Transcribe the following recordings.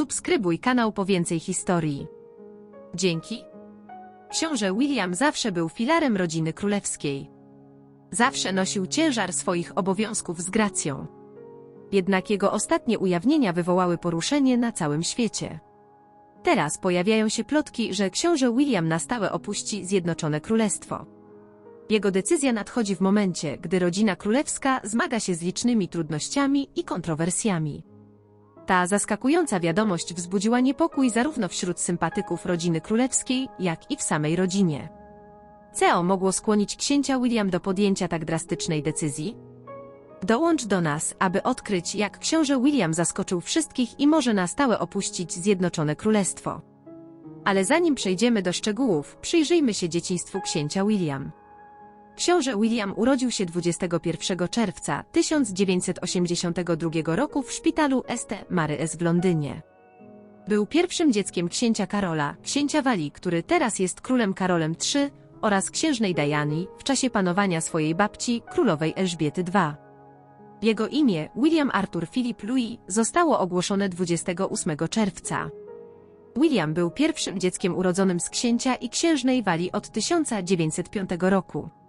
Subskrybuj kanał po więcej historii. Dzięki. Książę William zawsze był filarem rodziny królewskiej. Zawsze nosił ciężar swoich obowiązków z gracją. Jednak jego ostatnie ujawnienia wywołały poruszenie na całym świecie. Teraz pojawiają się plotki, że książę William na stałe opuści Zjednoczone Królestwo. Jego decyzja nadchodzi w momencie, gdy rodzina królewska zmaga się z licznymi trudnościami i kontrowersjami. Ta zaskakująca wiadomość wzbudziła niepokój zarówno wśród sympatyków rodziny królewskiej, jak i w samej rodzinie. Co mogło skłonić księcia William do podjęcia tak drastycznej decyzji? Dołącz do nas, aby odkryć, jak książę William zaskoczył wszystkich i może na stałe opuścić Zjednoczone Królestwo. Ale zanim przejdziemy do szczegółów, przyjrzyjmy się dzieciństwu księcia William. Książę William urodził się 21 czerwca 1982 roku w szpitalu St. Mary's w Londynie. Był pierwszym dzieckiem księcia Karola, księcia Walii, który teraz jest królem Karolem III, oraz księżnej Diany w czasie panowania swojej babci, królowej Elżbiety II. Jego imię, William Arthur Philip Louis, zostało ogłoszone 28 czerwca. William był pierwszym dzieckiem urodzonym z księcia i księżnej Walii od 1905 roku.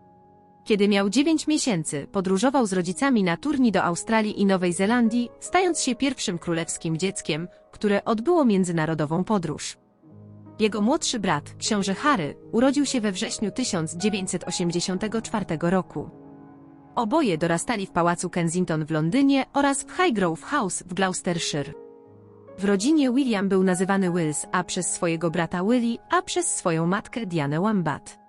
Kiedy miał 9 miesięcy, podróżował z rodzicami na turni do Australii i Nowej Zelandii, stając się pierwszym królewskim dzieckiem, które odbyło międzynarodową podróż. Jego młodszy brat, książę Harry, urodził się we wrześniu 1984 roku. Oboje dorastali w pałacu Kensington w Londynie oraz w Highgrove House w Gloucestershire. W rodzinie William był nazywany Wills, a przez swojego brata Willie, a przez swoją matkę Dianę Wambat.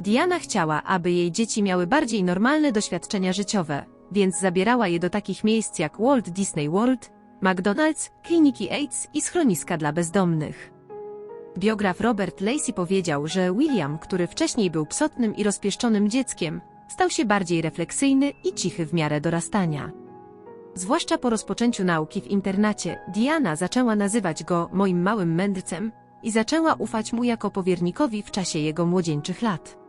Diana chciała, aby jej dzieci miały bardziej normalne doświadczenia życiowe, więc zabierała je do takich miejsc jak Walt Disney World, McDonald's, kliniki AIDS i schroniska dla bezdomnych. Biograf Robert Lacey powiedział, że William, który wcześniej był psotnym i rozpieszczonym dzieckiem, stał się bardziej refleksyjny i cichy w miarę dorastania. Zwłaszcza po rozpoczęciu nauki w internacie, Diana zaczęła nazywać go moim małym mędrcem i zaczęła ufać mu jako powiernikowi w czasie jego młodzieńczych lat.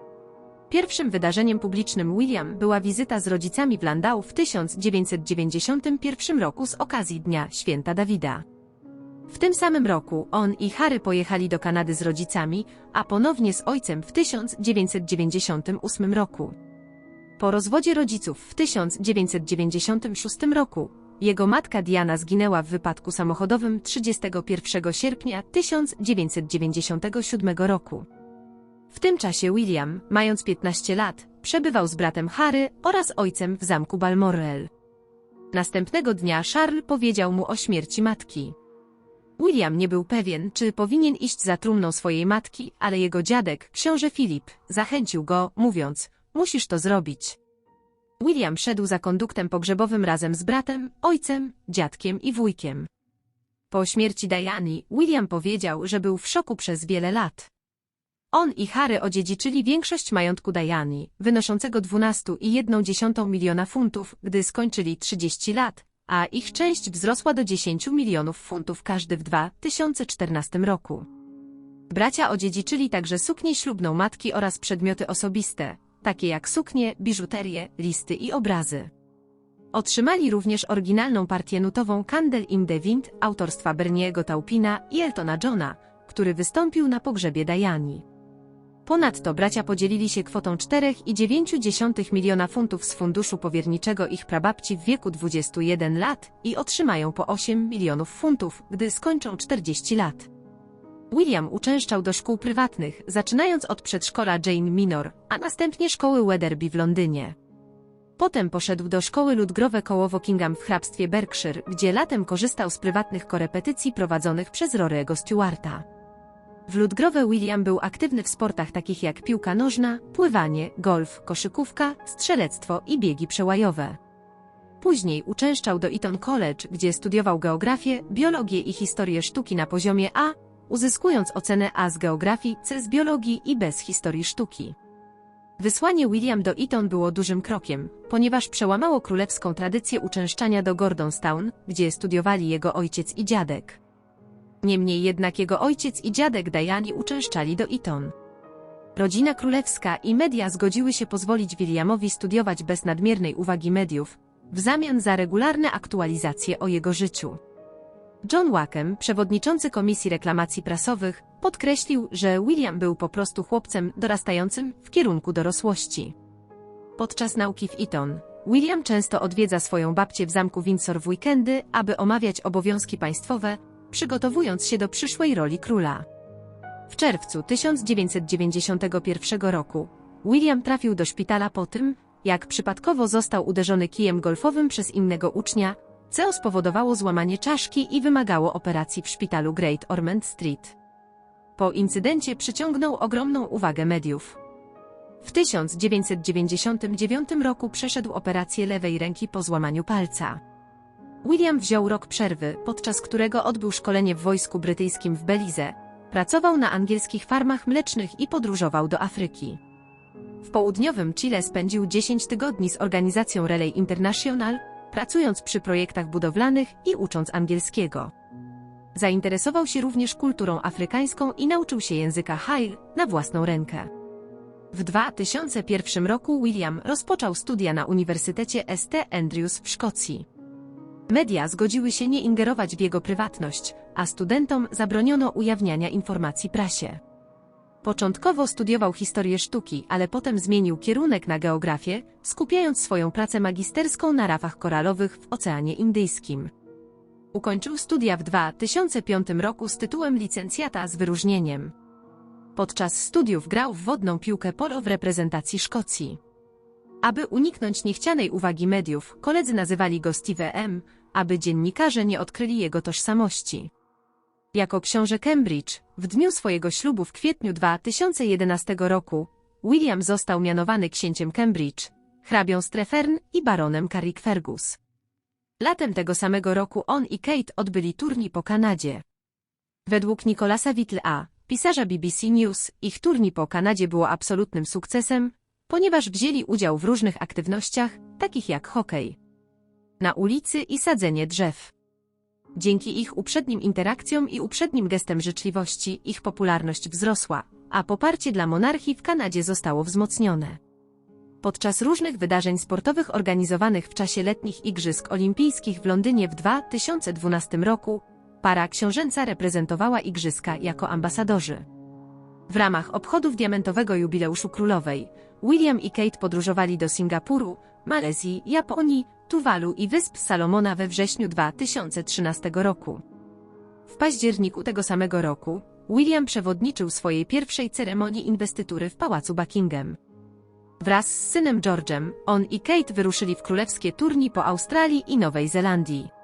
Pierwszym wydarzeniem publicznym William była wizyta z rodzicami w Landau w 1991 roku z okazji Dnia Święta Dawida. W tym samym roku on i Harry pojechali do Kanady z rodzicami, a ponownie z ojcem w 1998 roku. Po rozwodzie rodziców w 1996 roku, jego matka Diana zginęła w wypadku samochodowym 31 sierpnia 1997 roku. W tym czasie William, mając 15 lat, przebywał z bratem Harry oraz ojcem w zamku Balmoral. Następnego dnia Charles powiedział mu o śmierci matki. William nie był pewien, czy powinien iść za trumną swojej matki, ale jego dziadek, książę Filip, zachęcił go, mówiąc, musisz to zrobić. William szedł za konduktem pogrzebowym razem z bratem, ojcem, dziadkiem i wujkiem. Po śmierci Diany, William powiedział, że był w szoku przez wiele lat. On i Harry odziedziczyli większość majątku Diany, wynoszącego 12,1 miliona funtów, gdy skończyli 30 lat, a ich część wzrosła do 10 milionów funtów każdy w 2014 roku. Bracia odziedziczyli także suknię ślubną matki oraz przedmioty osobiste, takie jak suknie, biżuterię, listy i obrazy. Otrzymali również oryginalną partię nutową Candle in the Wind autorstwa Berniego Taupina i Eltona Johna, który wystąpił na pogrzebie Diani. Ponadto bracia podzielili się kwotą 4,9 miliona funtów z funduszu powierniczego ich prababci w wieku 21 lat i otrzymają po 8 milionów funtów, gdy skończą 40 lat. William uczęszczał do szkół prywatnych, zaczynając od przedszkola Jane Minor, a następnie szkoły Weatherby w Londynie. Potem poszedł do szkoły Ludgrowe koło Wokingham w hrabstwie Berkshire, gdzie latem korzystał z prywatnych korepetycji prowadzonych przez Rory'ego Stewarta. W Ludgrove William był aktywny w sportach takich jak piłka nożna, pływanie, golf, koszykówka, strzelectwo i biegi przełajowe. Później uczęszczał do Eton College, gdzie studiował geografię, biologię i historię sztuki na poziomie A, uzyskując ocenę A z geografii, C z biologii i B z historii sztuki. Wysłanie William do Eton było dużym krokiem, ponieważ przełamało królewską tradycję uczęszczania do Gordonstown, gdzie studiowali jego ojciec i dziadek. Niemniej jednak jego ojciec i dziadek Diani uczęszczali do Eton. Rodzina królewska i media zgodziły się pozwolić Williamowi studiować bez nadmiernej uwagi mediów, w zamian za regularne aktualizacje o jego życiu. John Wackem, przewodniczący Komisji Reklamacji Prasowych, podkreślił, że William był po prostu chłopcem dorastającym w kierunku dorosłości. Podczas nauki w Eton, William często odwiedza swoją babcię w zamku Windsor w weekendy, aby omawiać obowiązki państwowe, przygotowując się do przyszłej roli króla. W czerwcu 1991 roku William trafił do szpitala po tym, jak przypadkowo został uderzony kijem golfowym przez innego ucznia, co spowodowało złamanie czaszki i wymagało operacji w szpitalu Great Ormond Street. Po incydencie przyciągnął ogromną uwagę mediów. W 1999 roku przeszedł operację lewej ręki po złamaniu palca. William wziął rok przerwy, podczas którego odbył szkolenie w wojsku brytyjskim w Belize, pracował na angielskich farmach mlecznych i podróżował do Afryki. W południowym Chile spędził 10 tygodni z organizacją Relay International, pracując przy projektach budowlanych i ucząc angielskiego. Zainteresował się również kulturą afrykańską i nauczył się języka Hail na własną rękę. W 2001 roku William rozpoczął studia na Uniwersytecie St. Andrews w Szkocji. Media zgodziły się nie ingerować w jego prywatność, a studentom zabroniono ujawniania informacji prasie. Początkowo studiował historię sztuki, ale potem zmienił kierunek na geografię, skupiając swoją pracę magisterską na rafach koralowych w Oceanie Indyjskim. Ukończył studia w 2005 roku z tytułem licencjata z wyróżnieniem. Podczas studiów grał w wodną piłkę polo w reprezentacji Szkocji. Aby uniknąć niechcianej uwagi mediów, koledzy nazywali go Steve M., aby dziennikarze nie odkryli jego tożsamości. Jako książę Cambridge, w dniu swojego ślubu w kwietniu 2011 roku, William został mianowany księciem Cambridge, hrabią Strefern i baronem Carrickfergus. Latem tego samego roku on i Kate odbyli turniej po Kanadzie. Według Nicolasa Whittle, pisarza BBC News, ich turniej po Kanadzie było absolutnym sukcesem, ponieważ wzięli udział w różnych aktywnościach, takich jak hokej na ulicy i sadzenie drzew. Dzięki ich uprzednim interakcjom i uprzednim gestem życzliwości ich popularność wzrosła, a poparcie dla monarchii w Kanadzie zostało wzmocnione. Podczas różnych wydarzeń sportowych organizowanych w czasie letnich Igrzysk Olimpijskich w Londynie w 2012 roku, para książęca reprezentowała Igrzyska jako ambasadorzy. W ramach obchodów diamentowego jubileuszu królowej, William i Kate podróżowali do Singapuru, Malezji, Japonii, Tuwalu i Wysp Salomona we wrześniu 2013 roku. W październiku tego samego roku William przewodniczył swojej pierwszej ceremonii inwestytury w Pałacu Buckingham. Wraz z synem George'em, on i Kate wyruszyli w królewskie turni po Australii i Nowej Zelandii.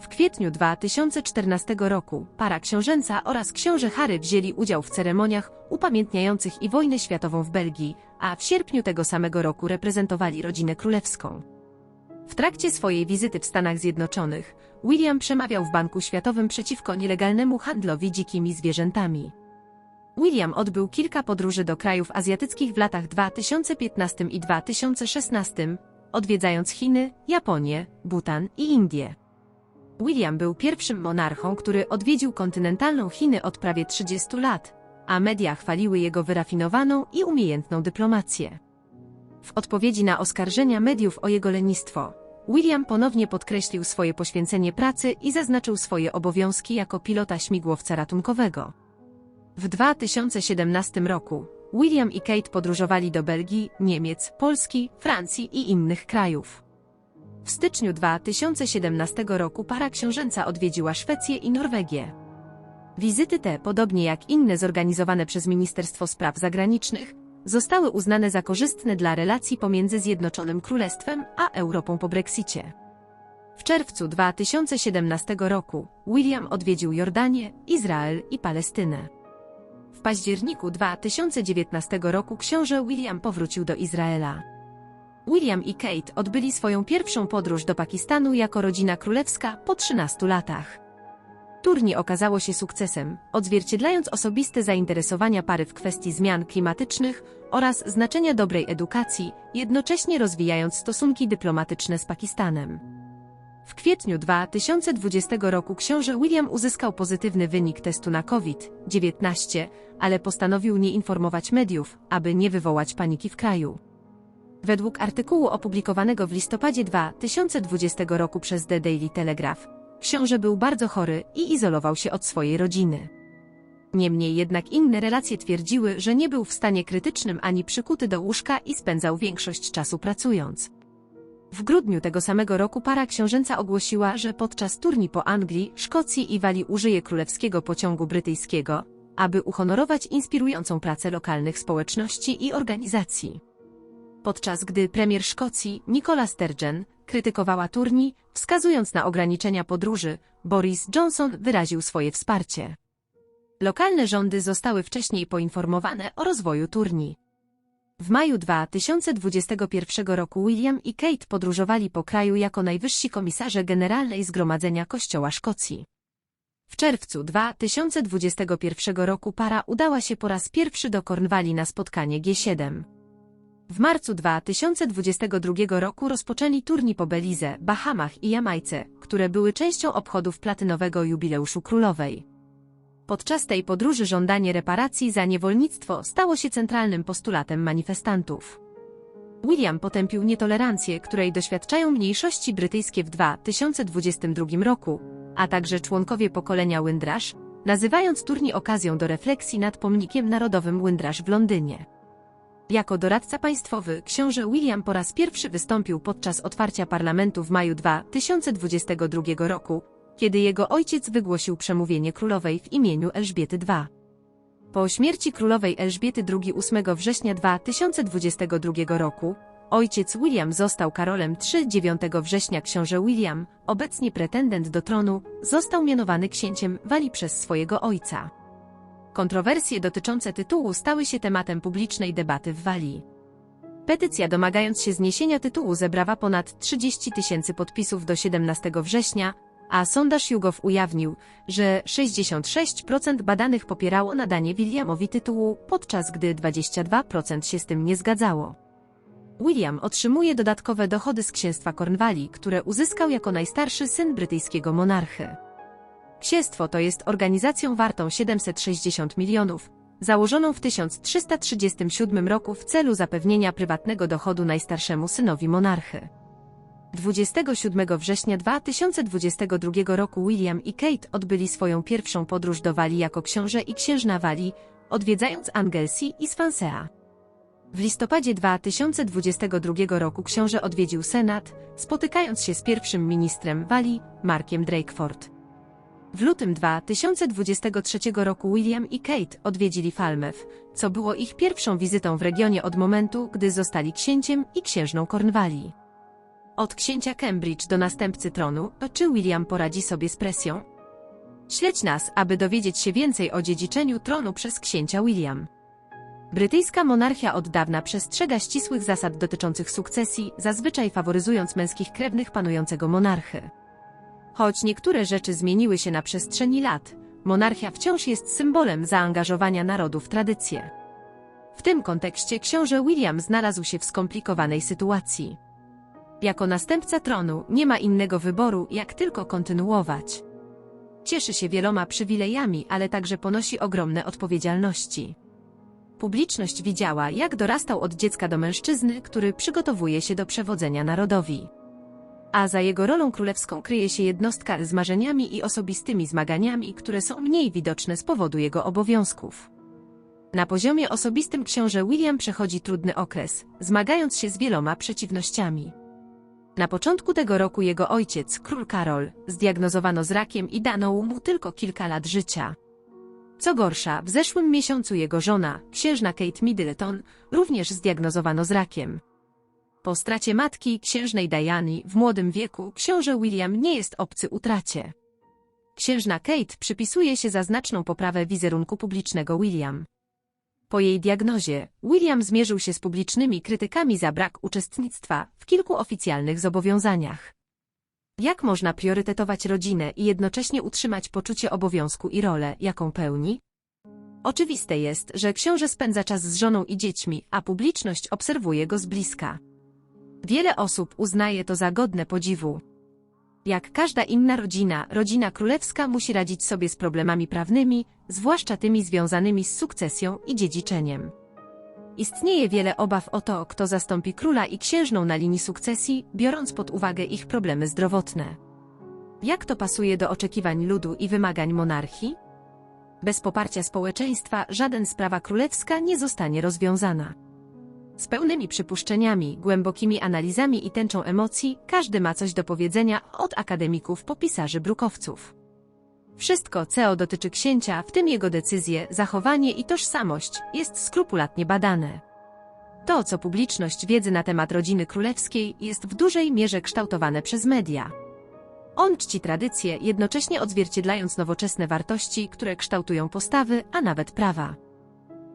W kwietniu 2014 roku para książęca oraz książę Harry wzięli udział w ceremoniach upamiętniających i wojnę światową w Belgii, a w sierpniu tego samego roku reprezentowali rodzinę królewską. W trakcie swojej wizyty w Stanach Zjednoczonych, William przemawiał w Banku Światowym przeciwko nielegalnemu handlowi dzikimi zwierzętami. William odbył kilka podróży do krajów azjatyckich w latach 2015 i 2016, odwiedzając Chiny, Japonię, Bhutan i Indie. William był pierwszym monarchą, który odwiedził kontynentalną Chiny od prawie 30 lat, a media chwaliły jego wyrafinowaną i umiejętną dyplomację. W odpowiedzi na oskarżenia mediów o jego lenistwo, William ponownie podkreślił swoje poświęcenie pracy i zaznaczył swoje obowiązki jako pilota śmigłowca ratunkowego. W 2017 roku William i Kate podróżowali do Belgii, Niemiec, Polski, Francji i innych krajów. W styczniu 2017 roku para książęca odwiedziła Szwecję i Norwegię. Wizyty te, podobnie jak inne zorganizowane przez Ministerstwo Spraw Zagranicznych, zostały uznane za korzystne dla relacji pomiędzy Zjednoczonym Królestwem a Europą po Brexicie. W czerwcu 2017 roku William odwiedził Jordanię, Izrael i Palestynę. W październiku 2019 roku książę William powrócił do Izraela. William i Kate odbyli swoją pierwszą podróż do Pakistanu jako rodzina królewska po 13 latach. Turniej okazało się sukcesem, odzwierciedlając osobiste zainteresowania pary w kwestii zmian klimatycznych oraz znaczenia dobrej edukacji, jednocześnie rozwijając stosunki dyplomatyczne z Pakistanem. W kwietniu 2020 roku książę William uzyskał pozytywny wynik testu na COVID-19, ale postanowił nie informować mediów, aby nie wywołać paniki w kraju. Według artykułu opublikowanego w listopadzie 2020 roku przez The Daily Telegraph, książę był bardzo chory i izolował się od swojej rodziny. Niemniej jednak inne relacje twierdziły, że nie był w stanie krytycznym ani przykuty do łóżka i spędzał większość czasu pracując. W grudniu tego samego roku para książęca ogłosiła, że podczas turni po Anglii, Szkocji i Walii użyje królewskiego pociągu brytyjskiego, aby uhonorować inspirującą pracę lokalnych społeczności i organizacji. Podczas gdy premier Szkocji, Nicola Sturgeon, krytykowała turni, wskazując na ograniczenia podróży, Boris Johnson wyraził swoje wsparcie. Lokalne rządy zostały wcześniej poinformowane o rozwoju turni. W maju 2021 roku William i Kate podróżowali po kraju jako najwyżsi komisarze generalnej Zgromadzenia Kościoła Szkocji. W czerwcu 2021 roku para udała się po raz pierwszy do Cornwalli na spotkanie G7. W marcu 2022 roku rozpoczęli turniej po Belize, Bahamach i Jamajce, które były częścią obchodów platynowego jubileuszu królowej. Podczas tej podróży żądanie reparacji za niewolnictwo stało się centralnym postulatem manifestantów. William potępił nietolerancję, której doświadczają mniejszości brytyjskie w 2022 roku, a także członkowie pokolenia Windrush, nazywając turniej okazją do refleksji nad pomnikiem narodowym Windrush w Londynie. Jako doradca państwowy książę William po raz pierwszy wystąpił podczas otwarcia parlamentu w maju 2022 roku, kiedy jego ojciec wygłosił przemówienie królowej w imieniu Elżbiety II. Po śmierci królowej Elżbiety II 8 września 2022 roku, ojciec William został Karolem III 9 września książę William, obecnie pretendent do tronu, został mianowany księciem Walii przez swojego ojca. Kontrowersje dotyczące tytułu stały się tematem publicznej debaty w Walii. Petycja domagając się zniesienia tytułu zebrała ponad 30 tysięcy podpisów do 17 września, a sondaż YouGov ujawnił, że 66% badanych popierało nadanie Williamowi tytułu, podczas gdy 22% się z tym nie zgadzało. William otrzymuje dodatkowe dochody z księstwa Cornwalli, które uzyskał jako najstarszy syn brytyjskiego monarchy. Księstwo to jest organizacją wartą 760 milionów, założoną w 1337 roku w celu zapewnienia prywatnego dochodu najstarszemu synowi monarchy. 27 września 2022 roku William i Kate odbyli swoją pierwszą podróż do Walii jako książę i księżna Walii, odwiedzając Anglesey i Swansea. W listopadzie 2022 roku książę odwiedził Senat, spotykając się z pierwszym ministrem Walii, Markiem Drakeford. W lutym 2023 roku William i Kate odwiedzili Falmouth, co było ich pierwszą wizytą w regionie od momentu, gdy zostali księciem i księżną Cornwalli. Od księcia Cambridge do następcy tronu, czy William poradzi sobie z presją? Śledź nas, aby dowiedzieć się więcej o dziedziczeniu tronu przez księcia William. Brytyjska monarchia od dawna przestrzega ścisłych zasad dotyczących sukcesji, zazwyczaj faworyzując męskich krewnych panującego monarchy. Choć niektóre rzeczy zmieniły się na przestrzeni lat, monarchia wciąż jest symbolem zaangażowania narodu w tradycje. W tym kontekście książę William znalazł się w skomplikowanej sytuacji. Jako następca tronu nie ma innego wyboru, jak tylko kontynuować. Cieszy się wieloma przywilejami, ale także ponosi ogromne odpowiedzialności. Publiczność widziała, jak dorastał od dziecka do mężczyzny, który przygotowuje się do przewodzenia narodowi. A za jego rolą królewską kryje się jednostka z marzeniami i osobistymi zmaganiami, które są mniej widoczne z powodu jego obowiązków. Na poziomie osobistym książę William przechodzi trudny okres, zmagając się z wieloma przeciwnościami. Na początku tego roku jego ojciec, król Karol, zdiagnozowano z rakiem i dano mu tylko kilka lat życia. Co gorsza, w zeszłym miesiącu jego żona, księżna Kate Middleton, również zdiagnozowano z rakiem. Po stracie matki, księżnej Diany, w młodym wieku, książę William nie jest obcy utracie. Księżna Kate przypisuje się za znaczną poprawę wizerunku publicznego William. Po jej diagnozie, William zmierzył się z publicznymi krytykami za brak uczestnictwa w kilku oficjalnych zobowiązaniach. Jak można priorytetować rodzinę i jednocześnie utrzymać poczucie obowiązku i rolę, jaką pełni? Oczywiste jest, że książę spędza czas z żoną i dziećmi, a publiczność obserwuje go z bliska. Wiele osób uznaje to za godne podziwu. Jak każda inna rodzina, rodzina królewska musi radzić sobie z problemami prawnymi, zwłaszcza tymi związanymi z sukcesją i dziedziczeniem. Istnieje wiele obaw o to, kto zastąpi króla i księżną na linii sukcesji, biorąc pod uwagę ich problemy zdrowotne. Jak to pasuje do oczekiwań ludu i wymagań monarchii? Bez poparcia społeczeństwa żaden sprawa królewska nie zostanie rozwiązana. Z pełnymi przypuszczeniami, głębokimi analizami i tęczą emocji, każdy ma coś do powiedzenia od akademików po pisarzy brukowców. Wszystko, co dotyczy księcia, w tym jego decyzje, zachowanie i tożsamość, jest skrupulatnie badane. To, co publiczność wiedzy na temat rodziny królewskiej, jest w dużej mierze kształtowane przez media. On czci tradycje, jednocześnie odzwierciedlając nowoczesne wartości, które kształtują postawy, a nawet prawa.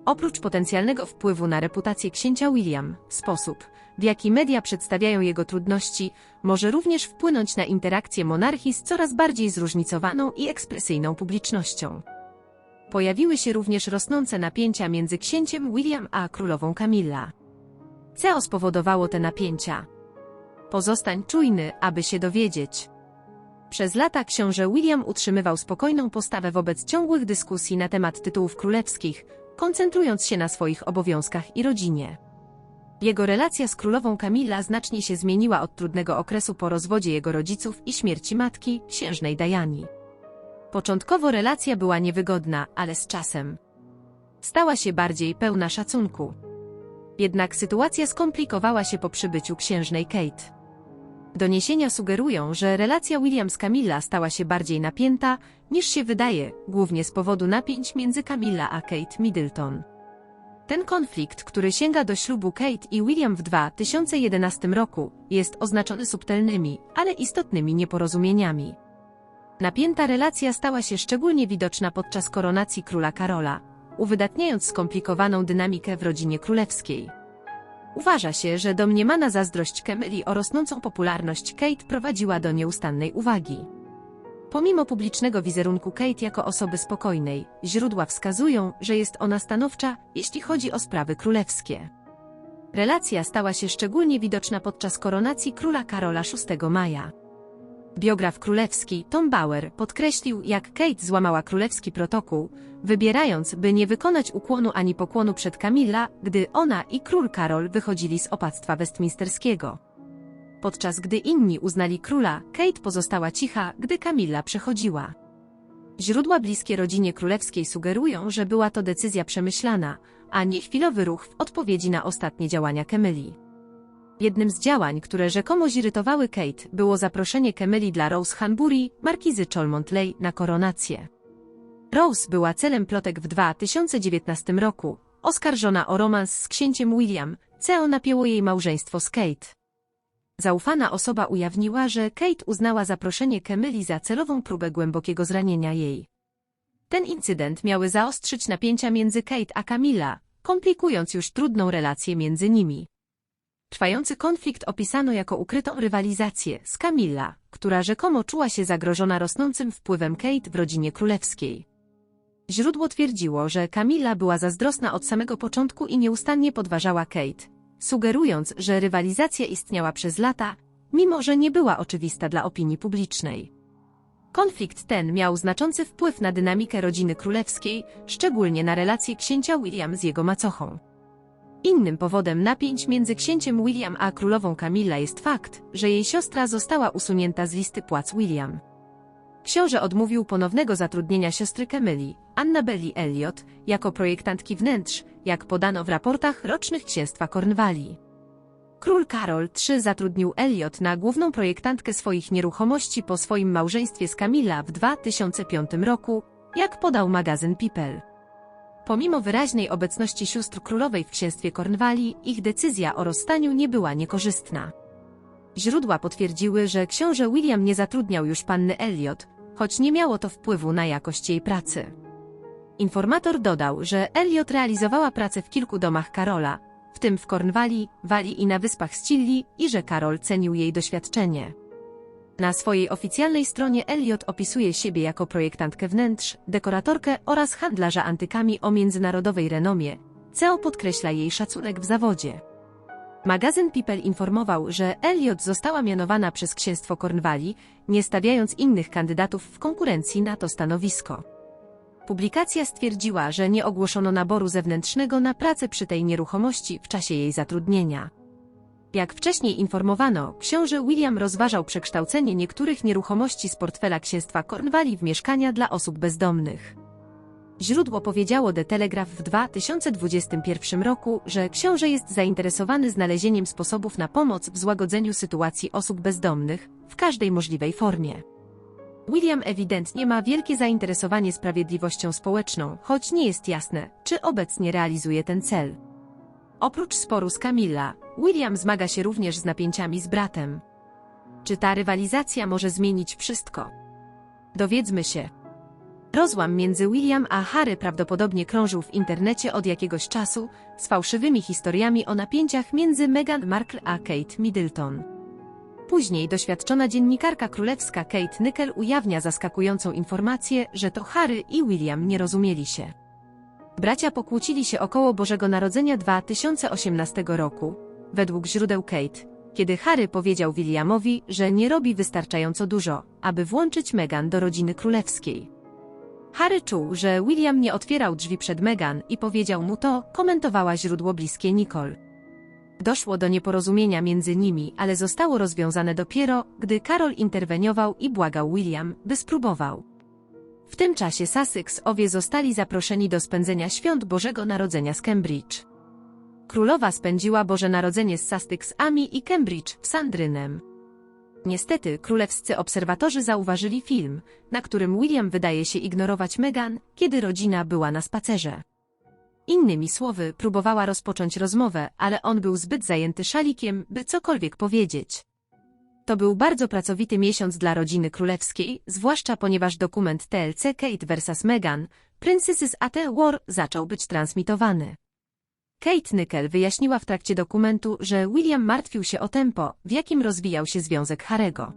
Oprócz potencjalnego wpływu na reputację księcia William, sposób, w jaki media przedstawiają jego trudności, może również wpłynąć na interakcję monarchii z coraz bardziej zróżnicowaną i ekspresyjną publicznością. Pojawiły się również rosnące napięcia między księciem William a królową Camilla. Co spowodowało te napięcia? Pozostań czujny, aby się dowiedzieć. Przez lata książę William utrzymywał spokojną postawę wobec ciągłych dyskusji na temat tytułów królewskich, koncentrując się na swoich obowiązkach i rodzinie. Jego relacja z królową Kamila znacznie się zmieniła od trudnego okresu po rozwodzie jego rodziców i śmierci matki, księżnej Dajani. Początkowo relacja była niewygodna, ale z czasem stała się bardziej pełna szacunku. Jednak sytuacja skomplikowała się po przybyciu księżnej Kate. Doniesienia sugerują, że relacja Williams-Camilla stała się bardziej napięta, niż się wydaje, głównie z powodu napięć między Camilla a Kate Middleton. Ten konflikt, który sięga do ślubu Kate i William w 2011 roku, jest oznaczony subtelnymi, ale istotnymi nieporozumieniami. Napięta relacja stała się szczególnie widoczna podczas koronacji króla Karola, uwydatniając skomplikowaną dynamikę w rodzinie królewskiej. Uważa się, że domniemana zazdrość Kemeli o rosnącą popularność Kate prowadziła do nieustannej uwagi. Pomimo publicznego wizerunku Kate jako osoby spokojnej, źródła wskazują, że jest ona stanowcza, jeśli chodzi o sprawy królewskie. Relacja stała się szczególnie widoczna podczas koronacji króla Karola VI maja. Biograf królewski Tom Bauer podkreślił, jak Kate złamała królewski protokół, wybierając, by nie wykonać ukłonu ani pokłonu przed Camilla, gdy ona i król Karol wychodzili z opactwa westminsterskiego. Podczas gdy inni uznali króla, Kate pozostała cicha, gdy Camilla przechodziła. Źródła bliskie rodzinie królewskiej sugerują, że była to decyzja przemyślana, a nie chwilowy ruch w odpowiedzi na ostatnie działania Camilli. Jednym z działań, które rzekomo zirytowały Kate, było zaproszenie Kemeli dla Rose Hanbury, markizy Cholmontley, na koronację. Rose była celem plotek w 2019 roku, oskarżona o romans z księciem William, co napięło jej małżeństwo z Kate. Zaufana osoba ujawniła, że Kate uznała zaproszenie Kemeli za celową próbę głębokiego zranienia jej. Ten incydent miały zaostrzyć napięcia między Kate a Camilla, komplikując już trudną relację między nimi. Trwający konflikt opisano jako ukrytą rywalizację z Camilla, która rzekomo czuła się zagrożona rosnącym wpływem Kate w rodzinie królewskiej. Źródło twierdziło, że Camilla była zazdrosna od samego początku i nieustannie podważała Kate, sugerując, że rywalizacja istniała przez lata, mimo że nie była oczywista dla opinii publicznej. Konflikt ten miał znaczący wpływ na dynamikę rodziny królewskiej, szczególnie na relacje księcia William z jego macochą. Innym powodem napięć między księciem William a królową Camilla jest fakt, że jej siostra została usunięta z listy płac William. Książę odmówił ponownego zatrudnienia siostry Camilli, Annabeli Elliot, jako projektantki wnętrz, jak podano w raportach rocznych księstwa Cornwalli. Król Karol III zatrudnił Elliot na główną projektantkę swoich nieruchomości po swoim małżeństwie z Camilla w 2005 roku, jak podał magazyn People. Pomimo wyraźnej obecności sióstr królowej w księstwie Cornwalli, ich decyzja o rozstaniu nie była niekorzystna. Źródła potwierdziły, że książę William nie zatrudniał już panny Elliot, choć nie miało to wpływu na jakość jej pracy. Informator dodał, że Elliot realizowała pracę w kilku domach Karola, w tym w Cornwalli, Walii i na wyspach Scilli i że Karol cenił jej doświadczenie. Na swojej oficjalnej stronie Elliot opisuje siebie jako projektantkę wnętrz, dekoratorkę oraz handlarza antykami o międzynarodowej renomie, co podkreśla jej szacunek w zawodzie. Magazyn People informował, że Elliot została mianowana przez księstwo Cornwalli, nie stawiając innych kandydatów w konkurencji na to stanowisko. Publikacja stwierdziła, że nie ogłoszono naboru zewnętrznego na pracę przy tej nieruchomości w czasie jej zatrudnienia. Jak wcześniej informowano, książę William rozważał przekształcenie niektórych nieruchomości z portfela księstwa Cornwalli w mieszkania dla osób bezdomnych. Źródło powiedziało The Telegraph w 2021 roku, że książę jest zainteresowany znalezieniem sposobów na pomoc w złagodzeniu sytuacji osób bezdomnych w każdej możliwej formie. William ewidentnie ma wielkie zainteresowanie sprawiedliwością społeczną, choć nie jest jasne, czy obecnie realizuje ten cel. Oprócz sporu z Camilla, William zmaga się również z napięciami z bratem. Czy ta rywalizacja może zmienić wszystko? Dowiedzmy się. Rozłam między William a Harry prawdopodobnie krążył w internecie od jakiegoś czasu z fałszywymi historiami o napięciach między Meghan Markle a Kate Middleton. Później doświadczona dziennikarka królewska Kate Nickel ujawnia zaskakującą informację, że to Harry i William nie rozumieli się. Bracia pokłócili się około Bożego Narodzenia 2018 roku, według źródeł Kate, kiedy Harry powiedział Williamowi, że nie robi wystarczająco dużo, aby włączyć Meghan do rodziny królewskiej. Harry czuł, że William nie otwierał drzwi przed Meghan i powiedział mu to, komentowała źródło bliskie Nicole. Doszło do nieporozumienia między nimi, ale zostało rozwiązane dopiero, gdy Karol interweniował i błagał William, by spróbował. W tym czasie Sussex-owie zostali zaproszeni do spędzenia świąt Bożego Narodzenia z Cambridge. Królowa spędziła Boże Narodzenie z Sussexami i Cambridge w Sandrynem. Niestety, królewscy obserwatorzy zauważyli film, na którym William wydaje się ignorować Meghan, kiedy rodzina była na spacerze. Innymi słowy, próbowała rozpocząć rozmowę, ale on był zbyt zajęty szalikiem, by cokolwiek powiedzieć. To był bardzo pracowity miesiąc dla rodziny królewskiej, zwłaszcza ponieważ dokument TLC Kate vs. Meghan, Princesses at War zaczął być transmitowany. Kate Nickel wyjaśniła w trakcie dokumentu, że William martwił się o tempo, w jakim rozwijał się związek Harego.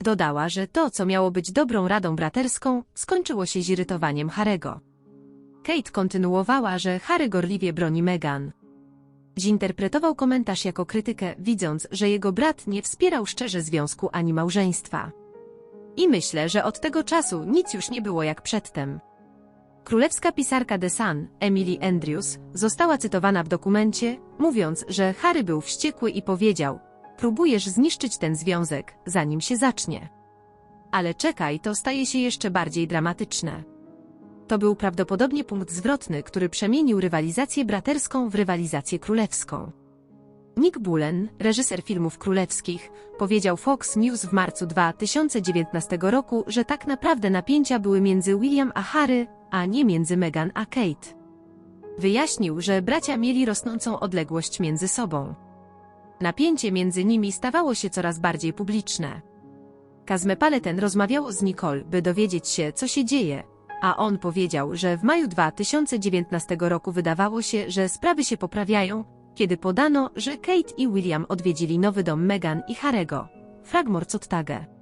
Dodała, że to, co miało być dobrą radą braterską, skończyło się zirytowaniem Harego. Kate kontynuowała, że Harry gorliwie broni Meghan. Zinterpretował komentarz jako krytykę, widząc, że jego brat nie wspierał szczerze związku ani małżeństwa. I myślę, że od tego czasu nic już nie było jak przedtem. Królewska pisarka The Sun, Emily Andrews, została cytowana w dokumencie, mówiąc, że Harry był wściekły i powiedział: Próbujesz zniszczyć ten związek, zanim się zacznie. Ale czekaj, to staje się jeszcze bardziej dramatyczne. To był prawdopodobnie punkt zwrotny, który przemienił rywalizację braterską w rywalizację królewską. Nick Bullen, reżyser filmów królewskich, powiedział Fox News w marcu 2019 roku, że tak naprawdę napięcia były między William a Harry, a nie między Meghan a Kate. Wyjaśnił, że bracia mieli rosnącą odległość między sobą. Napięcie między nimi stawało się coraz bardziej publiczne. Kazmepale ten rozmawiał z Nicole, by dowiedzieć się, co się dzieje, a on powiedział, że w maju 2019 roku wydawało się, że sprawy się poprawiają, kiedy podano, że Kate i William odwiedzili nowy dom Meghan i Harego, Fragmorcottage.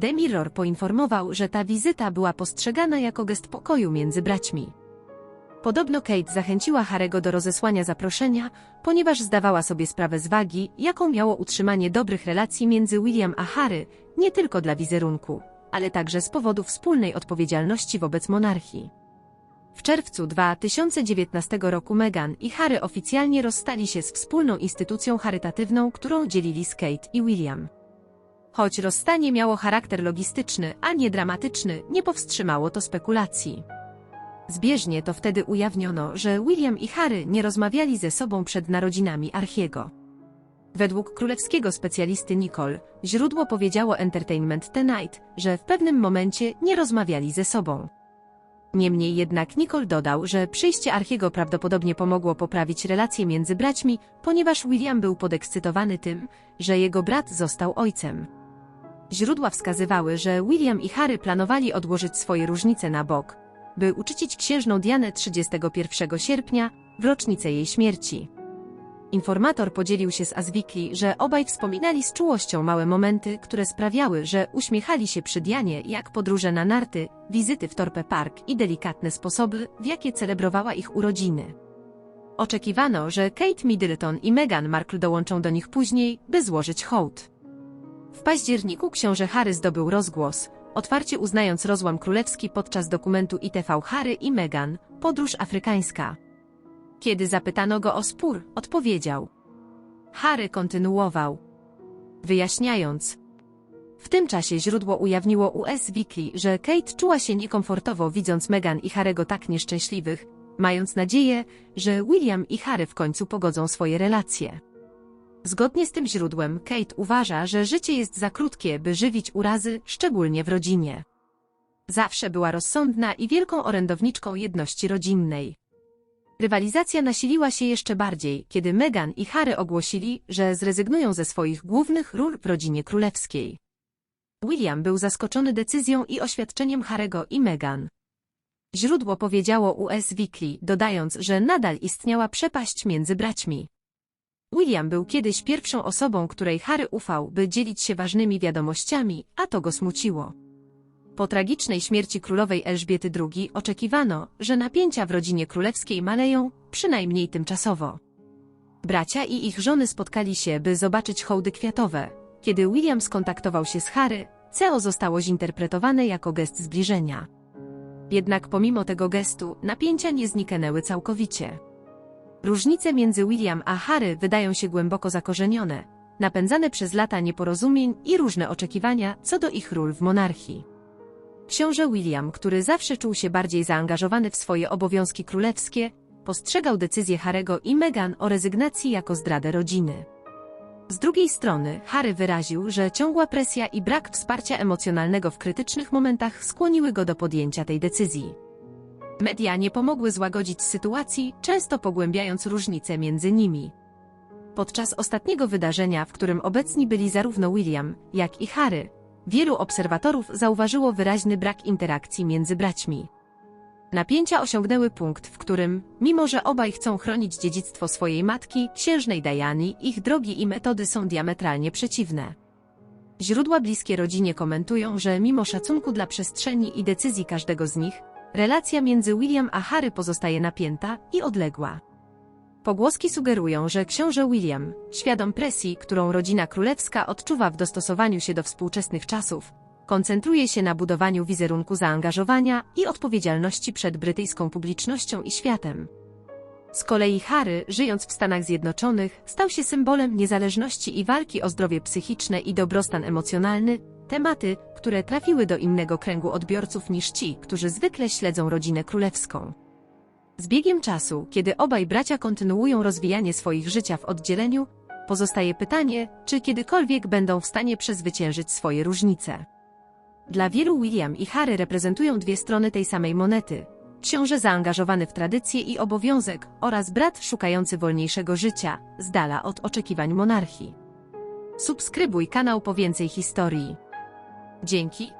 The Mirror poinformował, że ta wizyta była postrzegana jako gest pokoju między braćmi. Podobno Kate zachęciła Harego do rozesłania zaproszenia, ponieważ zdawała sobie sprawę z wagi, jaką miało utrzymanie dobrych relacji między William a Harry, nie tylko dla wizerunku, ale także z powodu wspólnej odpowiedzialności wobec monarchii. W czerwcu 2019 roku Meghan i Harry oficjalnie rozstali się z wspólną instytucją charytatywną, którą dzielili z Kate i William. Choć rozstanie miało charakter logistyczny, a nie dramatyczny, nie powstrzymało to spekulacji. Zbieżnie to wtedy ujawniono, że William i Harry nie rozmawiali ze sobą przed narodzinami Archiego. Według królewskiego specjalisty Nicole, źródło powiedziało Entertainment Tonight, że w pewnym momencie nie rozmawiali ze sobą. Niemniej jednak Nicole dodał, że przyjście Archiego prawdopodobnie pomogło poprawić relacje między braćmi, ponieważ William był podekscytowany tym, że jego brat został ojcem. Źródła wskazywały, że William i Harry planowali odłożyć swoje różnice na bok, by uczcić księżną Dianę 31 sierpnia, w rocznicę jej śmierci. Informator podzielił się z Azwikli, że obaj wspominali z czułością małe momenty, które sprawiały, że uśmiechali się przy Dianie, jak podróże na narty, wizyty w Torpe Park i delikatne sposoby, w jakie celebrowała ich urodziny. Oczekiwano, że Kate Middleton i Meghan Markle dołączą do nich później, by złożyć hołd. W październiku książę Harry zdobył rozgłos, otwarcie uznając rozłam królewski podczas dokumentu ITV Harry i Meghan, podróż afrykańska. Kiedy zapytano go o spór, odpowiedział. Harry kontynuował, wyjaśniając. W tym czasie źródło ujawniło US Weekly, że Kate czuła się niekomfortowo widząc Meghan i Harego tak nieszczęśliwych, mając nadzieję, że William i Harry w końcu pogodzą swoje relacje. Zgodnie z tym źródłem, Kate uważa, że życie jest za krótkie, by żywić urazy, szczególnie w rodzinie. Zawsze była rozsądna i wielką orędowniczką jedności rodzinnej. Rywalizacja nasiliła się jeszcze bardziej, kiedy Meghan i Harry ogłosili, że zrezygnują ze swoich głównych ról w rodzinie królewskiej. William był zaskoczony decyzją i oświadczeniem Harego i Meghan. Źródło powiedziało US Weekly, dodając, że nadal istniała przepaść między braćmi. William był kiedyś pierwszą osobą, której Harry ufał, by dzielić się ważnymi wiadomościami, a to go smuciło. Po tragicznej śmierci królowej Elżbiety II oczekiwano, że napięcia w rodzinie królewskiej maleją, przynajmniej tymczasowo. Bracia i ich żony spotkali się, by zobaczyć hołdy kwiatowe. Kiedy William skontaktował się z Harry, CEO zostało zinterpretowane jako gest zbliżenia. Jednak pomimo tego gestu, napięcia nie zniknęły całkowicie. Różnice między William a Harry wydają się głęboko zakorzenione, napędzane przez lata nieporozumień i różne oczekiwania co do ich ról w monarchii. Książę William, który zawsze czuł się bardziej zaangażowany w swoje obowiązki królewskie, postrzegał decyzję Harego i Meghan o rezygnacji jako zdradę rodziny. Z drugiej strony, Harry wyraził, że ciągła presja i brak wsparcia emocjonalnego w krytycznych momentach skłoniły go do podjęcia tej decyzji. Media nie pomogły złagodzić sytuacji, często pogłębiając różnice między nimi. Podczas ostatniego wydarzenia, w którym obecni byli zarówno William, jak i Harry, wielu obserwatorów zauważyło wyraźny brak interakcji między braćmi. Napięcia osiągnęły punkt, w którym, mimo że obaj chcą chronić dziedzictwo swojej matki, księżnej Diany, ich drogi i metody są diametralnie przeciwne. Źródła bliskie rodzinie komentują, że mimo szacunku dla przestrzeni i decyzji każdego z nich, relacja między William a Harry pozostaje napięta i odległa. Pogłoski sugerują, że książę William, świadom presji, którą rodzina królewska odczuwa w dostosowaniu się do współczesnych czasów, koncentruje się na budowaniu wizerunku zaangażowania i odpowiedzialności przed brytyjską publicznością i światem. Z kolei Harry, żyjąc w Stanach Zjednoczonych, stał się symbolem niezależności i walki o zdrowie psychiczne i dobrostan emocjonalny, tematy, które trafiły do innego kręgu odbiorców niż ci, którzy zwykle śledzą rodzinę królewską. Z biegiem czasu, kiedy obaj bracia kontynuują rozwijanie swoich życia w oddzieleniu, pozostaje pytanie, czy kiedykolwiek będą w stanie przezwyciężyć swoje różnice. Dla wielu William i Harry reprezentują dwie strony tej samej monety. Książę zaangażowany w tradycję i obowiązek oraz brat szukający wolniejszego życia, z dala od oczekiwań monarchii. Subskrybuj kanał po więcej historii. Dzięki.